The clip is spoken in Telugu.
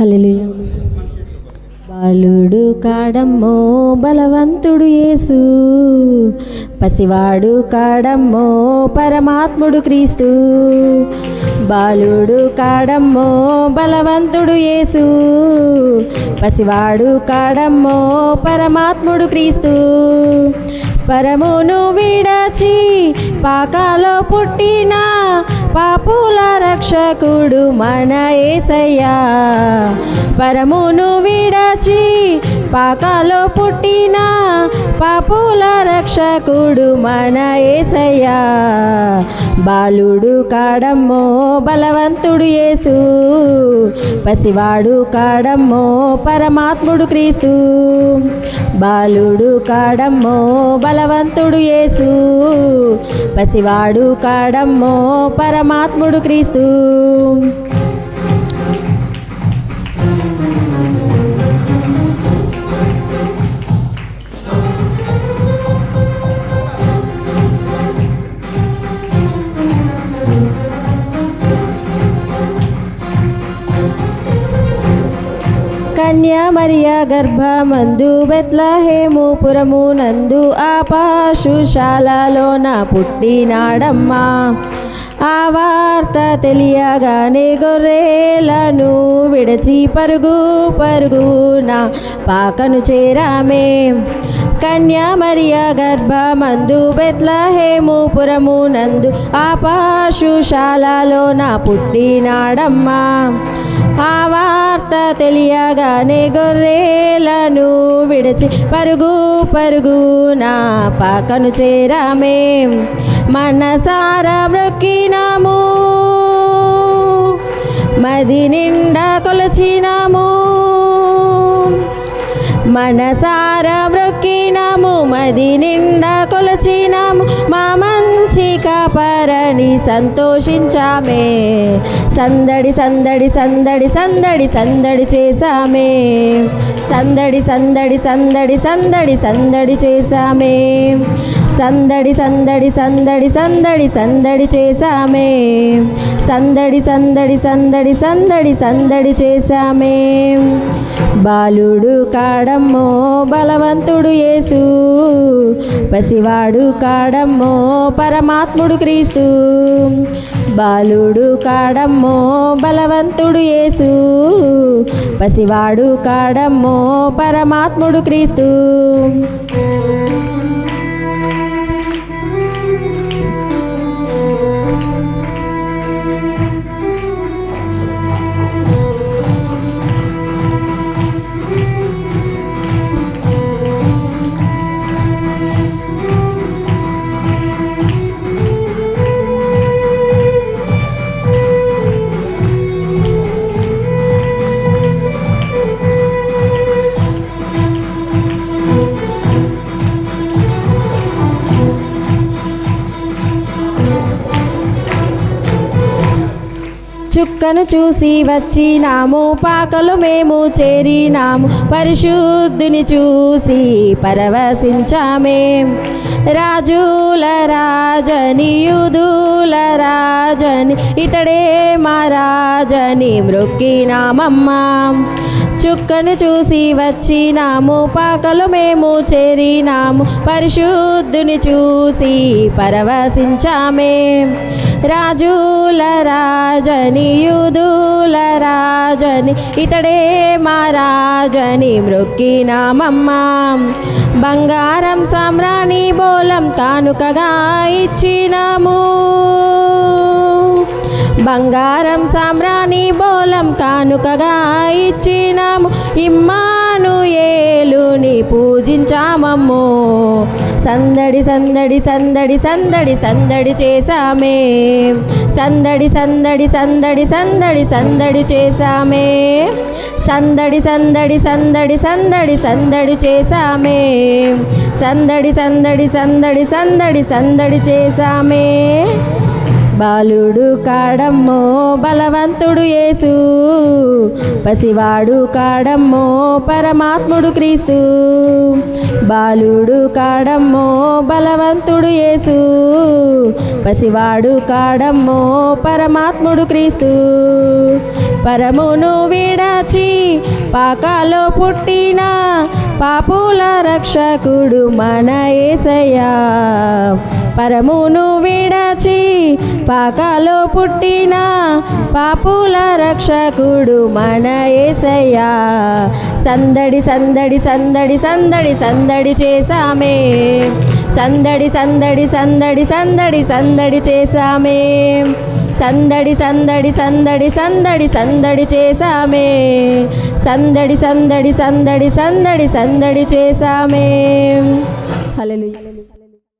హల్లెలూయా. బాలుడు కాడమ్మో బలవంతుడు యేసు. పసివాడు కాడమ్మో పరమాత్ముడు క్రీస్తు. బాలుడు కాడమ్మో బలవంతుడు యేసు. పసివాడు కాడమ్మో పరమాత్ముడు క్రీస్తు. పరమును విడచి పాకాలో పుట్టిన పాపుల రక్షకుడు మన ఏసయ్యా. పరమును విడచి పాకలో పుట్టిన పాపుల రక్షకుడు మన ఏసయ్యా. బాలుడు కాడమ్మో బలవంతుడు యేసు. పసివాడు కాడమ్మో పరమాత్ముడు క్రీస్తు. బాలుడు కాడమ్మో బలవంతుడు యేసు. పసివాడు కాడమ్మో పరమాత్ముడు క్రీస్తు. కన్య మరియ గర్భమందు బెత్లహేము పురము నందు ఆ పశుశాలలోన పుట్టినాడమ్మా. ఆ వార్త తెలియగానే గొర్రెలను విడచి పరుగు పరుగు నా పాకను చేరామే. కన్యామరియ గర్భ గర్భమందు బెత్లహేము పురము నందు ఆ పశుశాలలోన పుట్టినాడమ్మా. ఆ వార్త తెలియగానే గొర్రెలను విడిచి పరుగు పరుగు నా పాకను చేరామే. మనసారా బ్రొక్కినాము మది నిండా కొలచినాము. మనసారా మ్రొక్కినాము మది నిండా కొలచినాము. మా మంచి కాపరని సంతోషించామే. సందడి సందడి సందడి సందడి సందడి చేసామే సందడి సందడి సందడి సందడి సందడి చేసామే సందడి సందడి సందడి సందడి సందడి చేశామే. సందడి సందడి సందడి సందడి సందడి చేశామే. బాలుడు కాడమ్మో బలవంతుడు యేసు. పసివాడు కాడమ్మో పరమాత్ముడు క్రీస్తు. బాలుడు కాడమ్మో బలవంతుడు యేసు. పసివాడు కాడమ్మో పరమాత్ముడు క్రీస్తు. చుక్కను చూసి వచ్చినాము పాకలు మేము చేరినాము. పరిశుద్ధుని చూసి పరవశించామే. రాజుల రాజని యుదుల రాజని ఇతడే మా రాజని మ్రొక్కినామమ్మా. చుక్కను చూసి వచ్చినాము పాకలు మేము చేరినాము. పరిశుద్ధుని చూసి పరవశించామే. రాజుల రాజని యుధుల రాజని ఇతడే మా రాజని మ్రొక్కినామమ్మా. బంగారం సామ్రాణి బోలం కానుకగా ఇచ్చినాము. బంగారం సామ్రాణి బోలం కానుకగా ఇచ్చినాము ఇమ్మాను ఏలుని పూజించామమ్మో సందడి సందడి సందడి సందడి సందడి చేశామే సందడి సందడి సందడి సందడి సందడి చేశామే సందడి సందడి సందడి సందడి సందడి చేశామే సందడి సందడి సందడి సందడి సందడి చేశామే బాలుడు కాడమ్మో బలవంతుడు యేసు. పసివాడు కాడమ్మో పరమాత్ముడు క్రీస్తు. బాలుడు కాడమ్మో బలవంతుడు యేసు. పసివాడు కాడమ్మో పరమాత్ముడు క్రీస్తు. పరమును విడచి పాకాలో పుట్టిన పాపుల రక్షకుడు మన ఏసయ్యా. పరమును విడచి పాకాలో పుట్టిన పాపుల రక్షకుడు మన ఏసయ్యా సందడి సందడి సందడి సందడి సందడి చేసామే సందడి సందడి సందడి సందడి సందడి చేసామే సందడి సందడి సందడి సందడి సందడి చేసామే సందడి సందడి సందడి సందడి సందడి చేసామే హలో